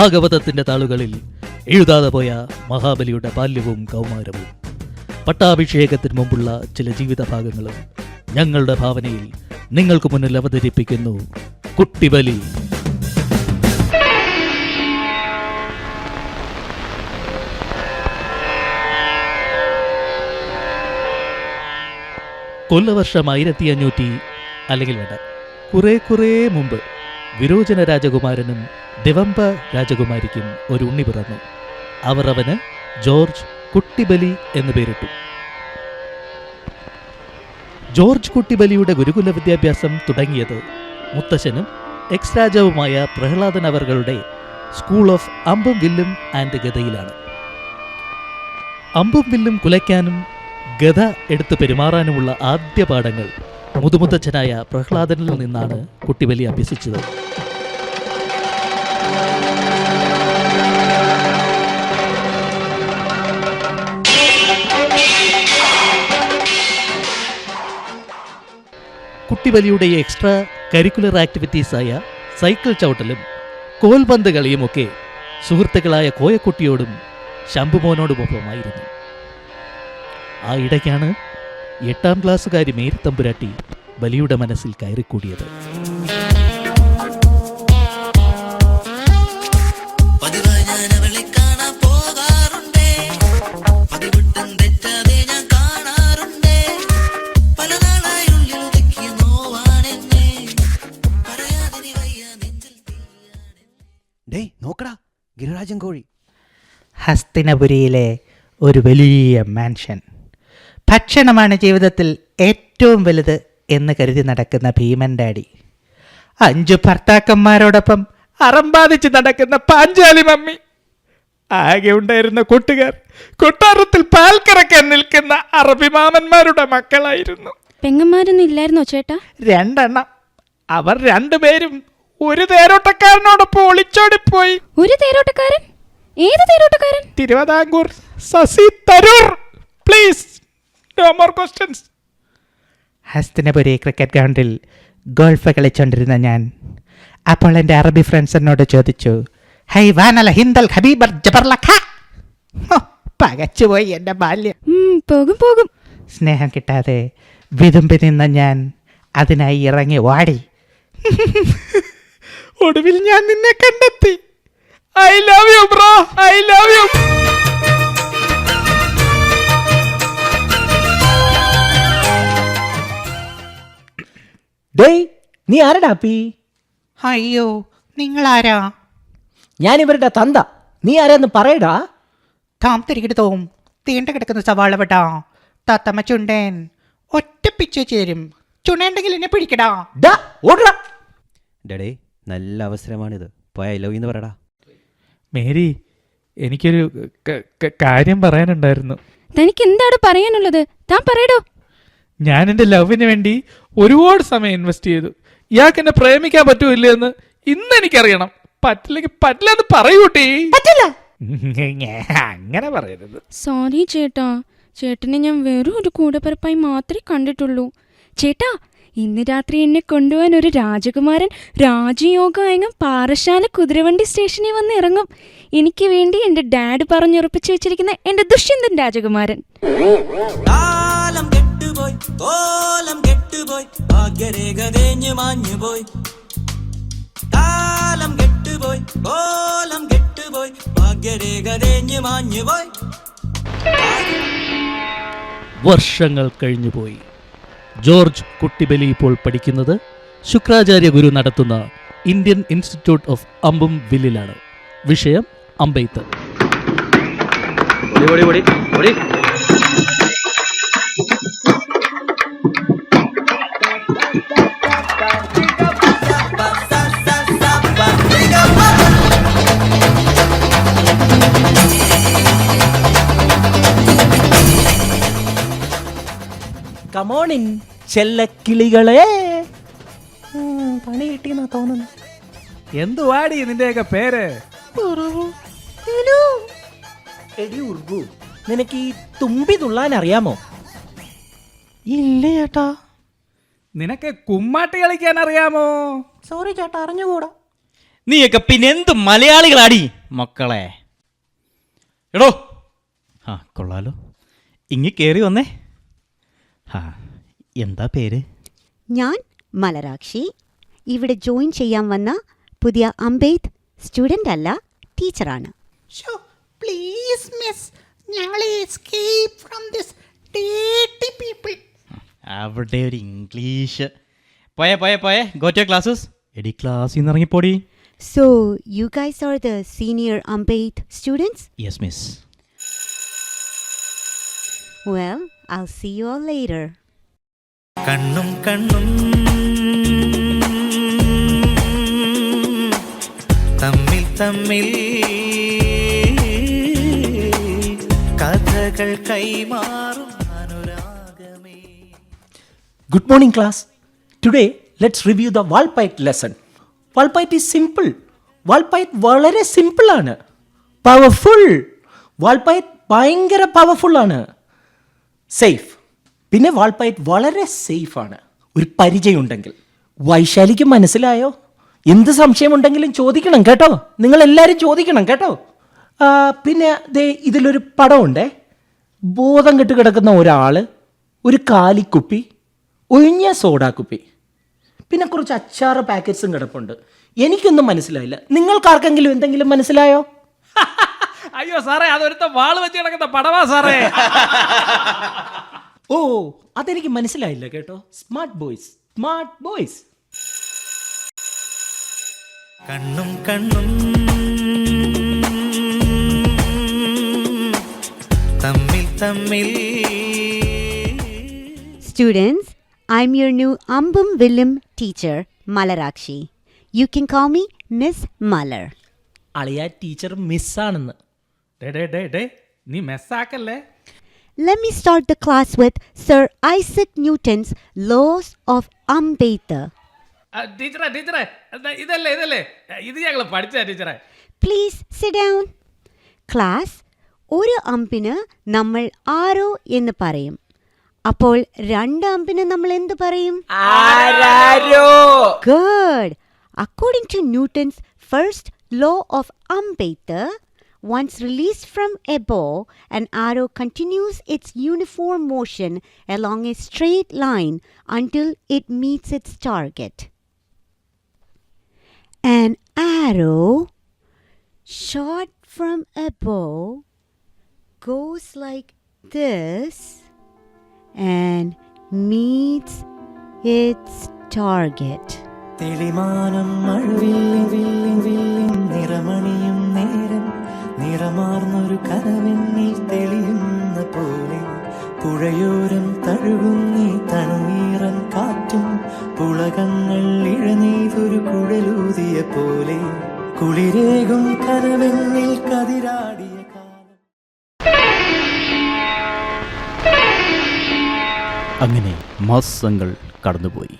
ഭാഗവതത്തിന്റെ താളുകളിൽ എഴുതാതെ പോയ മഹാബലിയുടെ ബാല്യവും കൗമാരവും പട്ടാഭിഷേകത്തിന് മുമ്പുള്ള ചില ജീവിത ഭാഗങ്ങളും ഞങ്ങളുടെ ഭാവനയിൽ നിങ്ങൾക്ക് മുന്നിൽ അവതരിപ്പിക്കുന്നു കുട്ടിബലി. കൊല്ലവർഷം ആയിരത്തി അഞ്ഞൂറ്റി അല്ലെങ്കിൽ വേണ്ട കുറേ കുറേ മുമ്പ് വിരോചന രാജകുമാരനും ദിവംബ രാജകുമാരിക്കും ഒരു ഉണ്ണി പിറന്നു. അവർ അവന് ജോർജ് കുട്ടിബലി എന്ന് പേരിട്ടു. ജോർജ് കുട്ടിബലിയുടെ ഗുരുകുല വിദ്യാഭ്യാസം തുടങ്ങിയത് മുത്തശ്ശനും എക്സ് രാജാവുമായ പ്രഹ്ലാദൻ അവറുകളുടെ സ്കൂൾ ഓഫ് അമ്പും വില്ലും ആൻഡ് ഗതയിലാണ് അമ്പും വില്ലും കുലയ്ക്കാനും ഗത എടുത്ത് പെരുമാറാനുമുള്ള ആദ്യ പാഠങ്ങൾ മുതുമുത്തച്ഛനായ പ്രഹ്ലാദനിൽ നിന്നാണ് കുട്ടിബലി അഭ്യസിച്ചത്. കുട്ടിബലിയുടെ എക്സ്ട്രാ കരിക്കുലർ ആക്ടിവിറ്റീസായ സൈക്കിൾ ചവിട്ടലും കോൽപന്ത് കളിയുമൊക്കെ സുഹൃത്തുക്കളായ കോയക്കുട്ടിയോടും ശംഭുമോനോടുമൊപ്പമായിരുന്നു. ആ ഇടയ്ക്കാണ് എട്ടാം ക്ലാസ്സുകാരി മേരി തമ്പുരാട്ടി ബലിയുടെ മനസ്സിൽ കയറിക്കൂടിയത്. ഗിരിരാജൻ കോഴി ഹസ്തിനപുരിയിലെ ഒരു വലിയ മാൻഷൻ. ഭക്ഷണമാണ് ജീവിതത്തിൽ ഏറ്റവും വലുത് എന്ന് കരുതി നടക്കുന്ന ഭീമൻ ഡാഡി. അഞ്ചു ഭർത്താക്കന്മാരോടൊപ്പം അറമ്പാദിച്ച് നടക്കുന്ന പാഞ്ചാലി മമ്മി. ആകെ ഉണ്ടായിരുന്ന കൂട്ടുകാർ കൊട്ടാരത്തിൽ പാൽ കറക്കാൻ നിൽക്കുന്ന അറബിമാമന്മാരുടെ മക്കളായിരുന്നു. പെങ്ങന്മാരൊന്നും ഇല്ലായിരുന്നോ ചേട്ടാ? രണ്ടെണ്ണം. അവർ രണ്ടുപേരും ഒരു തേരോട്ടക്കാരനോടൊപ്പം ഒളിച്ചോടിപ്പോയി ഒരു തേരോട്ടക്കാരൻ? ഏത് തേരോട്ടക്കാരൻ? Thiruvithamkoor Shashi Tharoor. Please no more questions Hastinapuri cricket ഗ്രൗണ്ടിൽ ഗോൾഫ് കളിച്ചുകൊണ്ടിരുന്ന ഞാൻ അപ്പോൾ എന്റെ അറബി ഫ്രണ്ട്സ് എന്നോട് ചോദിച്ചു ഹൈ വാനല ഹിന്ദൽ ഹബീബർ ജബർലഖ പകച്ചുപോയി എന്റെ ബാല്യം. പോകും പോകും. സ്നേഹം കിട്ടാതെ വിതുമ്പി നിന്ന ഞാൻ അതിനായി ഇറങ്ങി വാടി ഒടുവിൽ ഞാൻ നിന്നെ കണ്ടെത്തി. I love you bro I love you ഡേയ് നീ ആരടാ പി? അയ്യോ ആരാ ഞാൻ ഇവരുടെ തന്ത. നീ ആരാന്ന് പറയടാ. താം തിരികിട്ട് തോം തീണ്ട കിടക്കുന്ന സവാള തത്തമ്മ ചുണ്ടേൻ. ഒറ്റപ്പിച്ചു ചേരും. ചുണയുണ്ടെങ്കിൽ എന്നെ പിടിക്കടാ. ഡാ ഓടടാ. ഡേടേ നല്ല അവസരമാണിത്. പോയ ഐ ലവ് എന്ന് പറയടാ. മേരി എനിക്കൊരു കാര്യം പറയാനുണ്ടായിരുന്നു. തനിക്ക് എന്താണ് പറയാനുള്ളത്? താൻ പറയടോ. ഞാൻ എന്റെ ലവിന് വേണ്ടി ഒരുപാട് സമയം ഇൻവെസ്റ്റ് ചെയ്തു. ഇയാൾക്ക് എന്നെ പ്രേമിക്കാൻ പറ്റൂല്ല എന്ന് ഇന്ന് എനിക്കറിയണം പറ്റില്ലെങ്കിൽ പറ്റില്ലെന്ന് പറയൂട്ടി പറ്റില്ല. അങ്ങനെ പറയരുത്. സോറി ചേട്ടാ. ചേട്ടനെ ഞാൻ വെറും ഒരു കൂടപ്പിറപ്പായി മാത്രമേ കണ്ടിട്ടുള്ളൂ. ചേട്ടാ ഇന്ന് രാത്രി എന്നെ കൊണ്ടുപോകാൻ ഒരു രാജകുമാരൻ രാജയോഗായകം പാറശാല കുതിരവണ്ടി സ്റ്റേഷനിൽ വന്ന് ഇറങ്ങും. എനിക്ക് വേണ്ടി എന്റെ ഡാഡ് പറഞ്ഞുറപ്പിച്ചു വെച്ചിരിക്കുന്ന എന്റെ ദുഷ്യന്തൻ രാജകുമാരൻ. കാലം കെട്ടുപോയി കോലം കെട്ടുപോയി ഭാഗ്യരേഖ തേഞ്ഞു വർഷങ്ങൾ കഴിഞ്ഞുപോയി. ജോർജ് കുട്ടിബലി ഇപ്പോൾ പഠിക്കുന്നത് ശുക്രാചാര്യ ഗുരു നടത്തുന്ന ഇന്ത്യൻ ഇൻസ്റ്റിറ്റ്യൂട്ട് ഓഫ് അമ്പും വില്ലിലാണ്. വിഷയം അമ്പെയ്ത്ത്. കമോണിൻ ചെല്ലക്കിളികളെ. പണി കിട്ടിയെന്നാ തോന്നുന്നു. എന്തുവാടി നിന്റെയൊക്കെ പേര്? എടി ഉർഗു നിനക്ക് ഈ തുമ്പി തുള്ളാൻ അറിയാമോ? ഇല്ല ചേട്ടാ നിനക്ക് കുമ്മാട്ടി കളിക്കാൻ അറിയാമോ? സോറി ചേട്ടാ അറിഞ്ഞുകൂടാ. നീയൊക്കെ പിന്നെ എന്ത് മലയാളികളാടി മക്കളെ? എടോ. ആ കൊള്ളാലോ. ഇങ്ങി കയറി വന്നേ. ആ എന്താ പേര്? ഞാൻ മലരാക്ഷി. ഇവിടെ ജോയിൻ ചെയ്യാൻ വന്ന പുതിയ അംബേദ് സ്റ്റുഡന്റ് അല്ല ടീച്ചറാണ്. പ്ലീസ് മിസ് ഞങ്ങളെ escape from this dirty people അവിടെ ഒരു ഇംഗ്ലീഷ്. പോയെ പോയെ പോയെ. ഗോ ടു ക്ലാസ്സസ് എടി ക്ലാസ്സിൽ നിന്ന് ഇറങ്ങിപ്പോടി. So you guys are the senior Ambedkar students yes miss well I see you all later കണ്ണും കണ്ണും തമ്മിൽ തമ്മിൽ കഥകൾ കൈമാറും അനുരാഗമേ Good morning, class. Today, let's review the Walpite lesson. Walpite is simple. Walpite വളരെ സിമ്പിൾ ആണ് പവർഫുൾ വാൾപൈറ്റ് ഭയങ്കര പവർഫുൾ ആണ് സേഫ് പിന്നെ വാൾപ്പയറ്റ് വളരെ സേഫാണ്. ഒരു പരിചയമുണ്ടെങ്കിൽ. വൈശാലിക്ക് മനസ്സിലായോ? എന്ത് സംശയമുണ്ടെങ്കിലും ചോദിക്കണം കേട്ടോ. നിങ്ങൾ എല്ലാവരും ചോദിക്കണം കേട്ടോ. പിന്നെ ദേ ഇതിലൊരു പടമുണ്ടേ. ബോധം കെട്ട് കിടക്കുന്ന ഒരാൾ ഒരു കാലിക്കുപ്പി ഒഴിഞ്ഞ സോഡാക്കുപ്പി. പിന്നെ കുറച്ച് അച്ചാറ് പാക്കറ്റ്സും കിടപ്പുണ്ട്. എനിക്കൊന്നും മനസ്സിലായില്ല. നിങ്ങൾക്കാർക്കെങ്കിലും എന്തെങ്കിലും മനസ്സിലായോ? അയ്യോ സാറേ അതൊരുത്ത വാൾ വെച്ച് കിടക്കുന്ന പടവാ സാറേ. ഓ അതെനിക്ക് മനസ്സിലായില്ല കേട്ടോ. സ്മാർട്ട് ബോയ്സ് സ്മാർട്ട് ബോയ്സ് കണ്ണും കണ്ണും. തമ്മിൽ തമ്മിൽ. Students I am your new അമ്പും വില്ലും teacher Malarakshi you can call me miss Malar അളിയ ടീച്ചർ മിസ്സാണെന്ന് ഡേ ഡേ ഡേ ഡേ നീ മെസ്സാക്കല്ലേ Let me start the class with Sir Isaac Newton's laws of Ambedkar. ടീച്ചറെ ടീച്ചറെ ഇതല്ലേ ഇതല്ലേ? ഇത് ഞങ്ങൾ പഠിച്ച ടീച്ചറെ. Please sit down. ക്ലാസ് ഒരു അമ്പിന് നമ്മൾ ആരോ എന്ന് പറയും. അപ്പോൾ രണ്ട് അമ്പിന് നമ്മൾ എന്ത് പറയും? Good according to Newton's first law of Ambedkar once released from a bow an arrow continues its uniform motion along a straight line until it meets its target an arrow shot from a bow goes like this and meets its target. തെളിമാനം മഴവില്ലിൻ വില്ലിൻ വില്ലിൻ നിറമണിയും നേരം നിറമാർന്നൊരു കനവിന്നിൽ തെളിയുന്ന പോലെ പുഴയോരം തഴുകുന്നീ തണുനീറൻ കാറ്റും പുളകങ്ങൾ ഇഴനീതൊരു കുഴലൂതിയ പോലെ കുളിരേകും കനവിന്നിൽ കതിരാടിയ അങ്ങനെ മാസങ്ങൾ കടന്നുപോയി.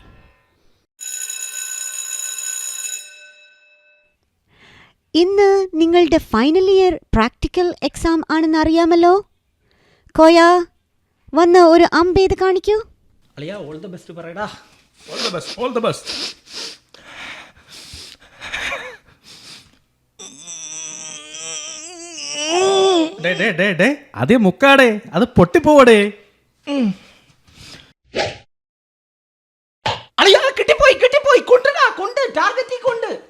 ഇന്ന് നിങ്ങളുടെ ഫൈനൽ ഇയർ പ്രാക്ടിക്കൽ എക്സാം ആണെന്ന് അറിയാമല്ലോ? കോയാ വന്ന് ഒരു അമ്പേത് കാണിക്കൂ. അളിയാ ഓൾ ദ ബെസ്റ്റ് പറയടാ. ഡേ ഡേ ഡേ ഡേ. അതേ മുക്കാടേ അത് പൊട്ടിപ്പോവടേ. അളിയ കിട്ടിപ്പോയി കിട്ടിപ്പോയി. കൊണ്ടുടാ കൊണ്ട് ടാർഗറ്റിൽ കൊണ്ട്.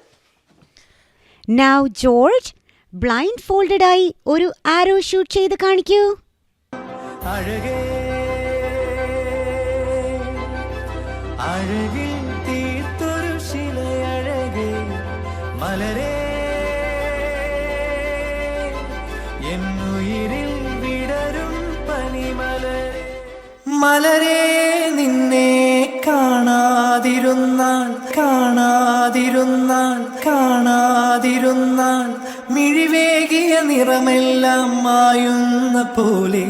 നൗ ജോർജ് ബ്ലൈൻഡ് ഫോൾഡഡ് ആയി ഒരു ആരോ ഷൂട്ട് ചെയ്ത് കാണിക്കൂ. മലരേ വിടരും പനിമലരേ. മലരേ നിന്നെ കാണാതിരുന്നാൽ കാണാതിരുന്നാൽ കാണാതിരുന്നാൽ മിഴിവേകിയ നിറമെല്ലാം മായുന്ന പോലെ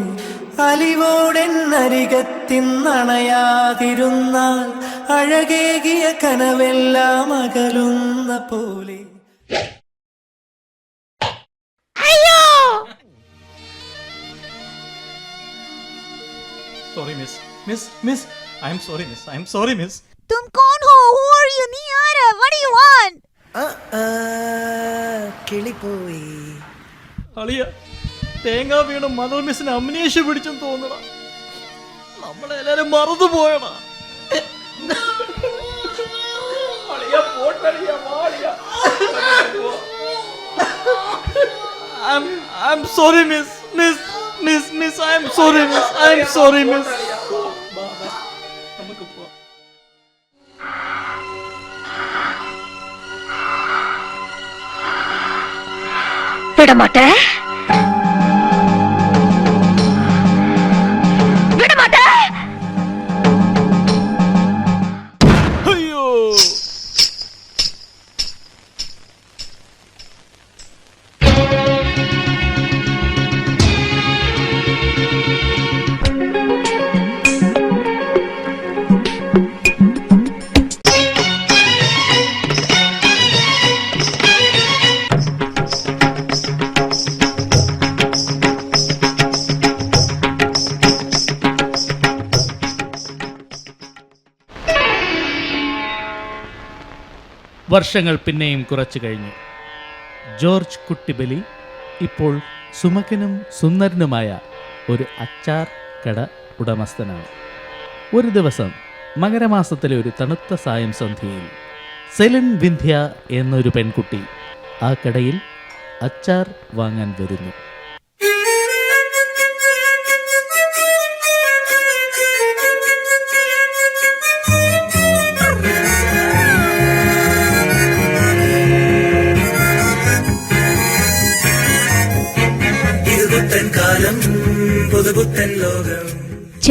അലിവോടെന്നരികത്തിന്നണയാതിരുന്നാൽ അഴകേകിയ കനവെല്ലാം അകലുന്ന പോലെ sorry miss miss miss I am sorry miss I am sorry miss तुम कौन हो हु आर यू नहीं പോയി അളിയ തേങ്ങ വീണ മദർ മിസ്സിന് അമ്നേഷ്യ പിടിച്ചെന്ന് തോന്നണ നമ്മളെല്ലാരും മറന്നു പോയടാ I'm I'm sorry, miss. Miss, miss, miss. I'm sorry, miss. I'm sorry, miss. விட மாட்டேன்? വർഷങ്ങൾ പിന്നെയും കുറച്ചു കഴിഞ്ഞു. ജോർജ് കുട്ടിബലി ഇപ്പോൾ സുമകനും സുന്ദരനുമായ ഒരു അച്ചാർ കട ഉടമസ്ഥനാണ്. ഒരു ദിവസം മകരമാസത്തിലെ ഒരു തണുത്ത സായം സന്ധ്യയിൽ സെലിൻ വിന്ധ്യ എന്നൊരു പെൺകുട്ടി ആ കടയിൽ അച്ചാർ വാങ്ങാൻ വരുന്നു.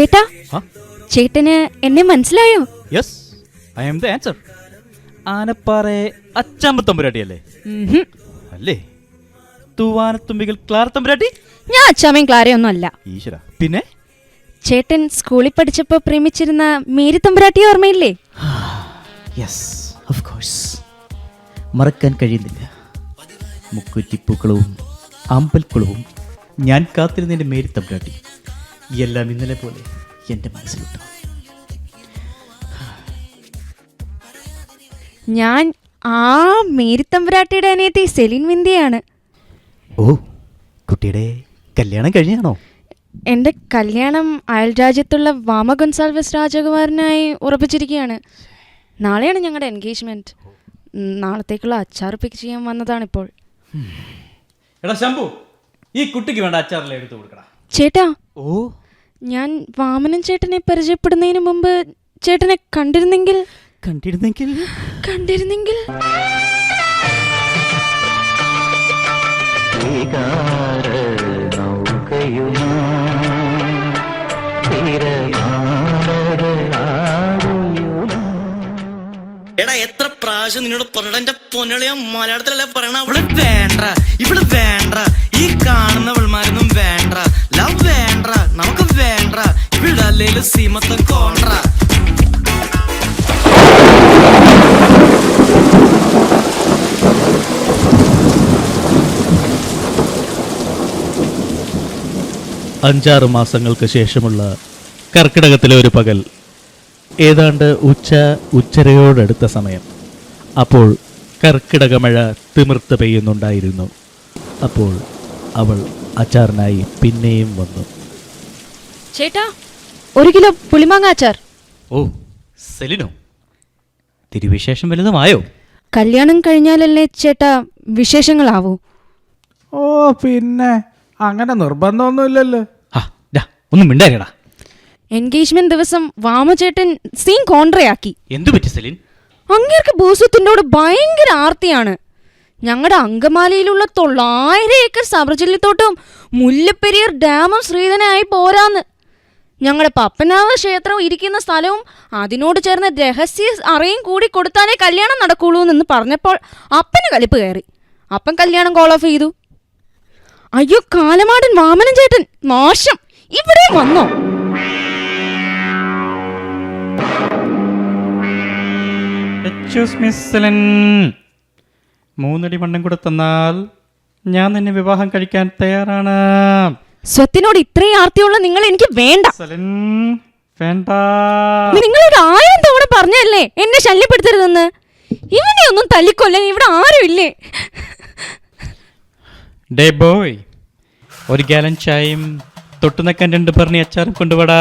ചേട്ടാ? ചേട്ടന് എന്നെ മനസ്സിലായോ? Yes I am the answer Anappara അച്ചാമ്പത്തമ്പുരാട്ടി അല്ലേ. അല്ലേ? തൂവാനത്തുമ്പികൾ ക്ലാർത്തമ്പുരാട്ടി ഞാൻ അച്ചാമയും ക്ലാരയൊന്നും അല്ല ഈശ്വര. പിന്നെ? ചേട്ടൻ സ്കൂളിൽ പഠിച്ചപ്പോ പ്രേമിച്ചിരുന്ന മേരി തമ്പുരാട്ടി ഓർമ്മയില്ലേ? യെസ് ഓഫ് കോഴ്സ് മറക്കാൻ കഴിയുന്നില്ല. മുക്കുറ്റിപ്പൂക്കളവും അമ്പൽക്കുളവും ഞാൻ കാത്തിരുന്നതിന്റെ മേരി തമ്പുരാട്ടി എല്ലാം ഇന്നലെ പോലെ എന്റെ മനസ്സിലുണ്ട്. ഞാൻ ആ മേരിത്തമ്പുരാട്ടിയുടെ അനിയത്തി സെലിൻ വിന്ധ്യയാണ്. ഓ കുട്ടിയുടെ കല്യാണം കഴിഞ്ഞാണോ എന്റെ കല്യാണം അയൽരാജ്യത്തുള്ള വാമ ഗൊൻസാൽവസ് രാജകുമാരനായി ഉറപ്പിച്ചിരിക്കുകയാണ്. നാളെയാണ് ഞങ്ങളുടെ എൻഗേജ്മെന്റ് നാളത്തേക്കുള്ള അച്ചാർ പിക്ക് ചെയ്യാൻ വന്നതാണിപ്പോൾ. എടാ ശംഭു ഈ കുട്ടിക്ക് വേണ്ട അച്ചാറിലെ എടുത്തു കൊടുക്കടാ. ചേട്ടാ. ഓ ഞാൻ വാമനൻ ചേട്ടനെ പരിചയപ്പെടുന്നതിന് മുമ്പ് ചേട്ടനെ കണ്ടിരുന്നെങ്കിൽ? കണ്ടിരുന്നെങ്കിൽ? കണ്ടിരുന്നെങ്കിൽ? എടാ എത്ര പ്രാവശ്യം നിന്നോട് പറഞ്ഞ എന്റെ പൊന്നളിയ മലയാളത്തിലല്ലേ പറയണ? അവൾ വേണ്ട ഇവൾ വേണ്ട. ഈ ഇവളുടെ സീമത്ത് കോൺട്ര. അഞ്ചാറ് മാസങ്ങൾക്ക് ശേഷമുള്ള കർക്കിടകത്തിലെ ഒരു പകൽ. ഏതാണ്ട് ഉച്ച ഉച്ചരയോടടുത്ത സമയം. അപ്പോൾ കർക്കിടക മഴ തിമിർത്ത് പെയ്യുന്നുണ്ടായിരുന്നു. അപ്പോൾ അവൾ അച്ചാറിനായി പിന്നെയും വന്നു. ചേട്ടാ ഒരു കിലോ പുളിമാങ്ങ അച്ചാർ. ഓ സെലിനോ. തിരുവിശേഷം വലുതുമായോ? കല്യാണം കഴിഞ്ഞാലല്ലേ ചേട്ടാ വിശേഷങ്ങളാവൂ. ഓ പിന്നെ അങ്ങനെ നിർബന്ധമൊന്നുമില്ലല്ലോ. ആ ഡാ ഒന്നും മിണ്ടായിരടാ എൻഗേജ്മെന്റ് ദിവസം വാമചേട്ടൻ സീൻ കോൺട്രയാക്കി എന്തു പറ്റി സെലിൻ? അങ്ങേർക്ക് ഭൂസ്വത്തിനോട് ഭയങ്കര ആർത്തിയാണ്. ഞങ്ങളുടെ അങ്കമാലിയിലുള്ള തൊള്ളായിരം ഏക്കർ സബർജില്ലിത്തോട്ടവും മുല്ലപ്പെരിയർ ഡാമും ശ്രീധനായി പോരാന്ന്. ഞങ്ങളുടെ പപ്പനാവ് ക്ഷേത്രം ഇരിക്കുന്ന സ്ഥലവും അതിനോട് ചേർന്ന് രഹസ്യ അറിയും കൂടി കൊടുത്താലേ കല്യാണം നടക്കുള്ളൂ എന്ന് പറഞ്ഞപ്പോൾ അപ്പന് കലിപ്പ് കയറി. അപ്പൻ കല്യാണം കോൾ ഓഫ് ചെയ്തു. അയ്യോ കാലമാടൻ വാമനൻ ചേട്ടൻ നാശം ഇവിടെ വന്നോ. മൂന്നടി മണ്ണും കൂടെ തന്നാൽ ഞാൻ നിന്നെ വിവാഹം കഴിക്കാൻ തയ്യാറാണ്. സ്വത്തിനോട് ഇത്രയും ആർത്തിയുള്ള നിങ്ങൾ എനിക്ക് വേണ്ട. നിങ്ങൾ നിങ്ങളോട് ആയിരം തവണ പറഞ്ഞല്ലേ എന്നെ ശല്യപ്പെടുത്തരുതെന്ന്? ഇവനെ ഒന്നും തല്ലിക്കൊല്ലാൻ ഇവിടെ ആരും ഇല്ലേ? ഡേ ബോയ് ഒരു ഗാലൻ ചായയും തൊട്ടുനക്കാൻ രണ്ട് പറഞ്ഞ് അച്ചാറും കൊണ്ടുപോടാ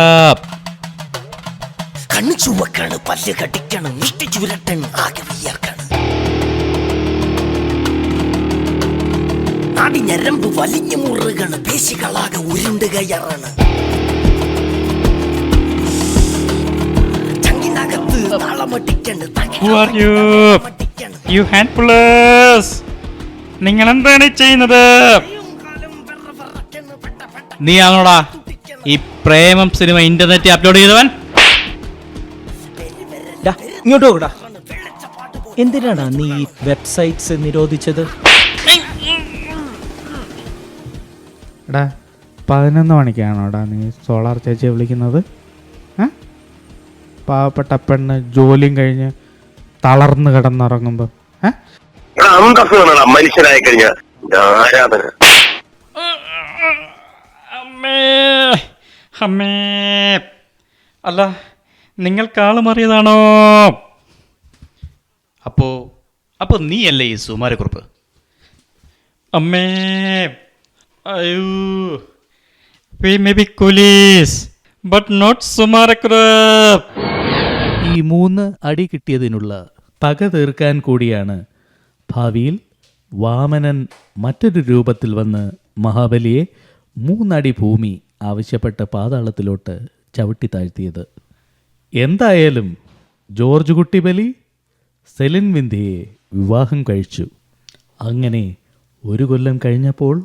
കണ്ണു ചുവക്കാണ് പല്ല് കടിക്കണം മുഷ്ടി ചുരട്ടൻ ആകെ വിയർക്കാണ്. നാടി ഞരമ്പ് വലിഞ്ഞു മുറുകണ്. പേശികളാകെ ഉരുണ്ട് കയറാണ്. ചങ്കിനകത്ത് താളമട്ടിക്കണ്? യു ഹാൻഡ് പ്ലസ് നിങ്ങൾ എന്താണ് ചെയ്യുന്നത് നീ ആണോടാ ഈ പ്രേമം സിനിമ ഇന്റർനെറ്റിൽ അപ്ലോഡ് ചെയ്തവൻ? ഇങ്ങോട്ട് നോക്കടാ എന്തിനാണ് നീ ഈ വെബ്സൈറ്റ്സ് നിരോധിച്ചത്? എടാ പതിനൊന്ന് മണിക്കാണോ മണിക്കാണോടാ നീ സോളാർ ചേച്ചിയെ വിളിക്കുന്നത്? ഏ? പാവപ്പെട്ട പെണ്ണ് ജോലിയും കഴിഞ്ഞ് തളർന്ന് കിടന്നിറങ്ങുമ്പോ മനുഷ്യനായി കഴിഞ്ഞ ആരാധന അമ്മേ അമ്മേ. അല്ല നിങ്ങൾക്ക് ആൾ മാറിയതാണോ? അപ്പോ അപ്പോ നീയല്ലേ ഈ സുമാരക്കുറിപ്പ്? അമ്മേ. അയ്യോ. We may be coolies but not സുമാരക്കുറിപ്പ് ഈ മൂന്ന് അടി കിട്ടിയതിനുള്ള പക തീർക്കാൻ കൂടിയാണ് ഭാവിയിൽ വാമനൻ മറ്റൊരു രൂപത്തിൽ വന്ന് മഹാബലിയെ മൂന്നടി ഭൂമി ആവശ്യപ്പെട്ട പാതാളത്തിലോട്ട് ചവിട്ടി താഴ്ത്തിയത്. എന്തായാലും ജോർജ് കുട്ടിബലി സെലിൻ വിന്ധ്യയെ വിവാഹം കഴിച്ചു. അങ്ങനെ ഒരു കൊല്ലം കഴിഞ്ഞപ്പോൾ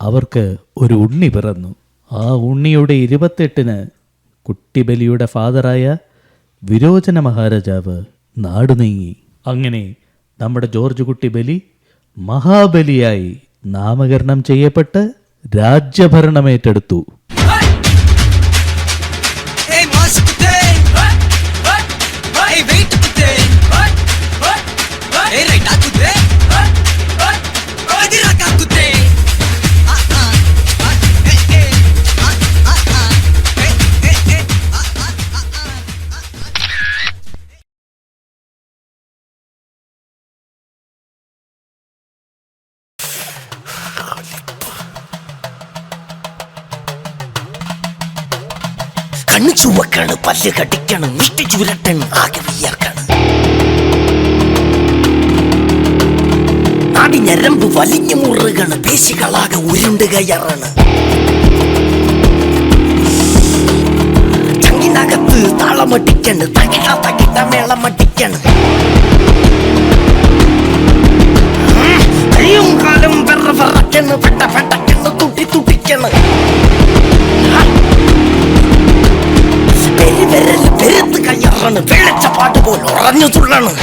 അവർക്ക് ഒരു ഉണ്ണി പിറന്നു. ആ ഉണ്ണിയുടെ ഇരുപത്തെട്ടിന് കുട്ടിബലിയുടെ ഫാദറായ വിരോചന മഹാരാജാവ് നാടു നീങ്ങി. അങ്ങനെ നമ്മുടെ ജോർജ് കുട്ടി ബലി മഹാബലിയായി നാമകരണം ചെയ്യപ്പെട്ട് രാജ്യഭരണമേറ്റെടുത്തു ചുവക്കാണ് കടിക്കണം മുഷ്ടി ചുരട്ടൻ ആകെ വിയർക്കണം. നാടി ഞരമ്പ് വലിഞ്ഞു മുറുകാണ് പേശികളാകെ ഉരുണ്ട് കയറാണ്. ചങ്കിനകത്ത് താളമട്ടിക്കാണ് തകിട തകിട മേളമട്ടിക്കാണ് കയ്യും കാലം വെറ വെറക്കണ് പെട്ട പെട്ടക്കണ് തുട്ടി തുട്ടിക്കണ്. പെരി വിരൽ പെരുത്ത് കയ്യറാണ് വെളിച്ചപ്പാട്ട് പോലും ഉറഞ്ഞു തുള്ളണം